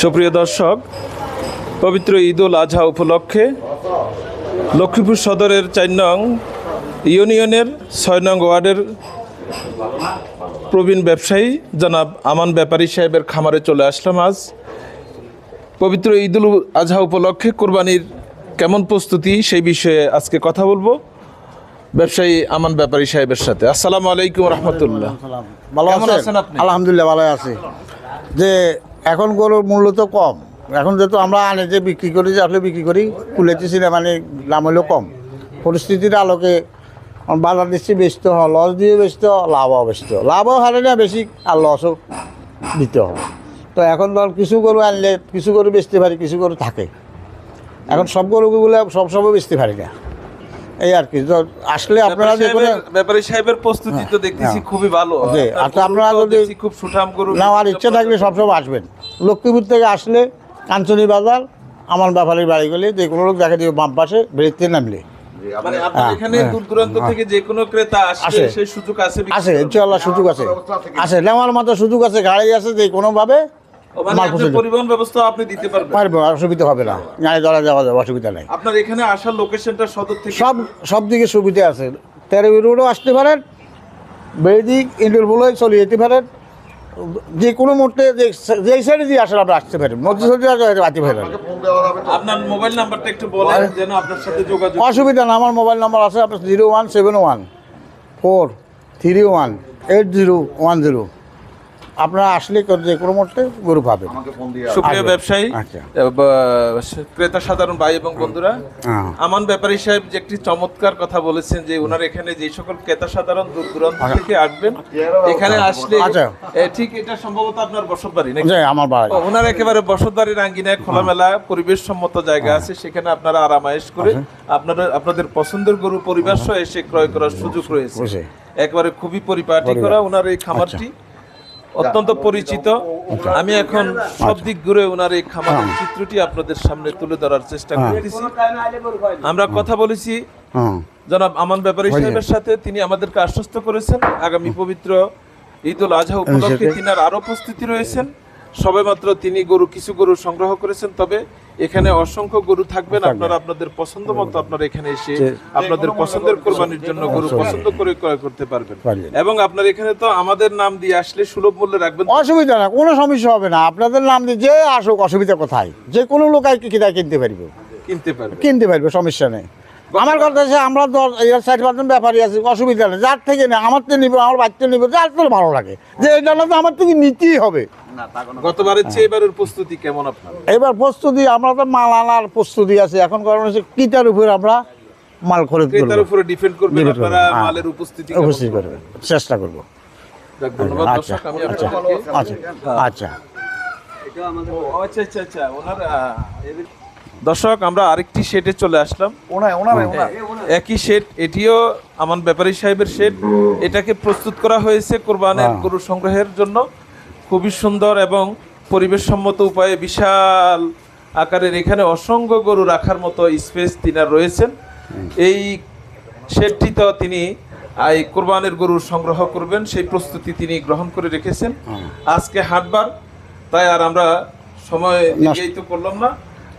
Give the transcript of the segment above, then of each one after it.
সুপ্রিয় দর্শক পবিত্র ঈদ উল আজহা উপলক্ষে লক্ষ্মীপুর সদরের চার নং ইউনিয়নের ছয় নং ওয়ার্ডের প্রবীণ ব্যবসায়ী জনাব আমান ব্যাপারী সাহেবের খামারে চলে আসলাম আজ। পবিত্র ঈদ উল আজহা উপলক্ষে কোরবানির কেমন প্রস্তুতি সেই বিষয়ে আজকে কথা বলব ব্যবসায়ী আমান ব্যাপারী সাহেবের সাথে। আসসালামু আলাইকুম রহমতুল্লাহ। ভালো আছেন? আছেন আলহামদুলিল্লাহ ভালো আছি। যে এখন গরুর মূল্য তো কম। এখন যেহেতু আমরা আনে যে বিক্রি করি, যে আসলে বিক্রি করি কুলেতেছি না মানে দাম হলেও কম। পরিস্থিতির আলোকে বাজার দিচ্ছি বেচতে হয় লস দিয়ে বেচতে লাভও বেচতে লাভও হারে না, বেশি আর লসও দিতে হয় তো এখন ধর কিছু গরু আনলে, কিছু গরু বেচতে পারি, কিছু গরু থাকে। এখন সব গরুগুলো সব সময় বেচতে পারি না। এই আর কি আসলে আপনারা যে কোনো ব্যাপারী সাহেবের প্রস্তুতি তো দেখতেছি হ্যাঁ। খুবই ভালো। জি, আপনার আচ্ছা, আপনারা যদি- দেখছি খুব সুঠাম গরু নেওয়ার ইচ্ছা থাকলে সবসময় আসবেন। লক্ষ্মীপুর থেকে আসলে কাঞ্চনী বাজার আমার ব্যাপারের বাড়ি গেলে যে কোনো লোক দেখা দিবে বাম পাশে বেরোতে নামলে। মানে আপনার হ্যাঁ, এখানে হ্যাঁ, দূর দূরান্ত থেকে যে কোনো ক্রেতা আসে। সেই সুযোগ আছে আছে করার? সুযোগ আছে। আছে নেওয়ার মতো সুযোগ আছে গাড়ি আছে যে কোনোভাবে পরিবহন ব্যবস্থা আপনি দিতে পারবেন। পারবে অসুবিধা হবে না। গাড়ি যাওয়া যাবে অসুবিধা নেই। আপনার এখানে আসার লোকেশনটা সদর থেকে সব সব দিকে সুবিধা আছে। তেরো রোডও আসতে পারেন বেদিক ইন্টারভুলে চলে যেতে পারেন। যে কোনো মুহূর্তে যে- সাইডে দিয়ে আমরা আসতে পারেন। মধ্যে সাইডে আসতে পারেন আপনার মোবাইল নাম্বারটা একটু বলেন যেন আপনার সাথে যোগাযোগ অসুবিধা না আমার মোবাইল নাম্বার আছে আপনার zero one seven one four three one eight zero one zero আপনারা আসলে যে কোনো মুহূর্তে গরু পাবেন। সুপ্রিয় ব্যবসায়ী আচ্ছা। ক্রেতা সাধারণ ভাই এবং বন্ধুরা হ্যাঁ। আমান ব্যাপারী সাহেব যে একটি চমৎকার কথা বলেছেন যে ওনার এখানে যে সকল ক্রেতা সাধারণ দূর দূরান্ত থেকে আসবেন এখানে আসলে আচ্ছা। ঠিক এটা সম্ভবত আপনার বসত বাড়ি নাকি আমার বাড়ি। ওনার একেবারে বসত বাড়ির আঙ্গিনায় খোলামেলা পরিবেশ সম্মত জায়গা আছে সেখানে আপনারা আরামায়েশ করে আপনারা আপনাদের পছন্দের গরু পরিবার সহ এসে ক্রয় করার সুযোগ রয়েছে। একবারে খুবই পরিপাটি করা ওনার এই খামারটি। অত্যন্ত পরিচিত। আমি এখন সব দিক ঘুরে ওনার এই খামার চিত্রটি আপনাদের সামনে তুলে ধরার চেষ্টা করতেছি। আমরা কথা বলেছি। হ্যাঁ। জনাব আমান ব্যাপারী সাহেবের সাথে তিনি আমাদেরকে আশ্বস্ত করেছেন। আগামী পবিত্র ঈদ উল আজহা উপলক্ষে তিনি আরও উপস্থিতি রয়েছেন। সবেমাত্র তিনি গরু কিছু গরু সংগ্রহ করেছেন তবে এখানে অসংখ্য গরু থাকবেন আপনারা আপনাদের পছন্দ মতো আপনারা এখানে এসে আপনাদের পছন্দের কোরবানির জন্য গরু পছন্দ করে ক্রয় করতে পারবেন। এবং আপনার এখানে তো আমাদের নাম দিয়ে আসলে সুলভ মূল্যে রাখবেন। অসুবিধা না কোনো সমস্যা হবে না। আপনাদের নাম দিয়ে যে আসুক অসুবিধা কোথায়? যে কোনো লোক আর কি কিনা কিনতে পারবে। কিনতে পারবে। কিনতে পারবে সমস্যা নেই। আমার কথা হচ্ছে আমরা দশ এর সাইড পার্সেন্ট ব্যাপারী আছি অসুবিধা নেই। যার থেকে নেই আমার থেকে নিবো আমার বাচ্চা নিবো যার থেকে ভালো লাগে। যে এটা না তো আমার থেকে নিতেই হবে। গতবারের চেয়ে এবারের প্রস্তুতি কেমন আপনার? এবার প্রস্তুতি আমরা তো মাল আনার প্রস্তুতি আছে। এখন কারণ হচ্ছে কিটার উপরে আমরা মাল খরিদ ক্রেতার উপরে ডিপেন্ড করবে, আপনারা হ্যাঁ। মালের উপস্থিতি কেমন উপস্থিত করবে চেষ্টা করব। আচ্ছা আচ্ছা আচ্ছা আচ্ছা। আচ্ছা আচ্ছা আচ্ছা ওনার আহ, এদের- দর্শক আমরা আরেকটি শেডে চলে আসলাম। ওনার একই শেড এটিও আমান ব্যাপারী সাহেবের শেড এটাকে প্রস্তুত করা হয়েছে কোরবানের হ্যাঁ। গরু সংগ্রহের জন্য। খুবই সুন্দর এবং পরিবেশ সম্মত উপায়ে বিশাল আকারের এখানে অসংখ্য গরু রাখার মতো স্পেস তিনার রয়েছেন। এই শেডটিতে তিনি এই কোরবানের গরু সংগ্রহ করবেন। সেই প্রস্তুতি তিনি গ্রহণ করে রেখেছেন। আজকে হাটবার তাই আর আমরা সময় নির্ধারিত করলাম না।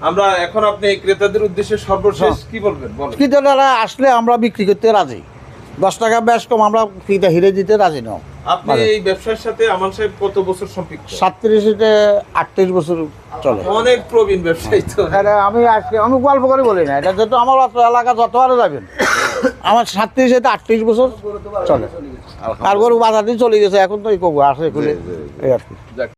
আমরা এখন আপনি ক্রেতাদের উদ্দেশ্যে সর্বশেষ কি বলবেন? ক্রেতারা আসলে আমরা বিক্রি করতে রাজি। দশ টাকা বেশ কম আমরা ক্রেতা হিরে দিতে রাজি নও আপনি এই ব্যবসার সাথে আমান সাহেব কত বছর সম্পৃক্ত? সাতত্রিশে আটত্রিশ বছর চলে। অনেক প্রবীণ ব্যবসায়ী তো। এটা আমি আজকে আমি গল্প করে বলি না। এটা যেহেতু আমার অত এলাকা যত আরও যাবেন। আমার সাতত্রিশে আটত্রিশ বছর চলে। আর গরু বাজার দিয়ে চলে গেছে এখন তো এই কবু আসে খুলে এই আর কি। যাক।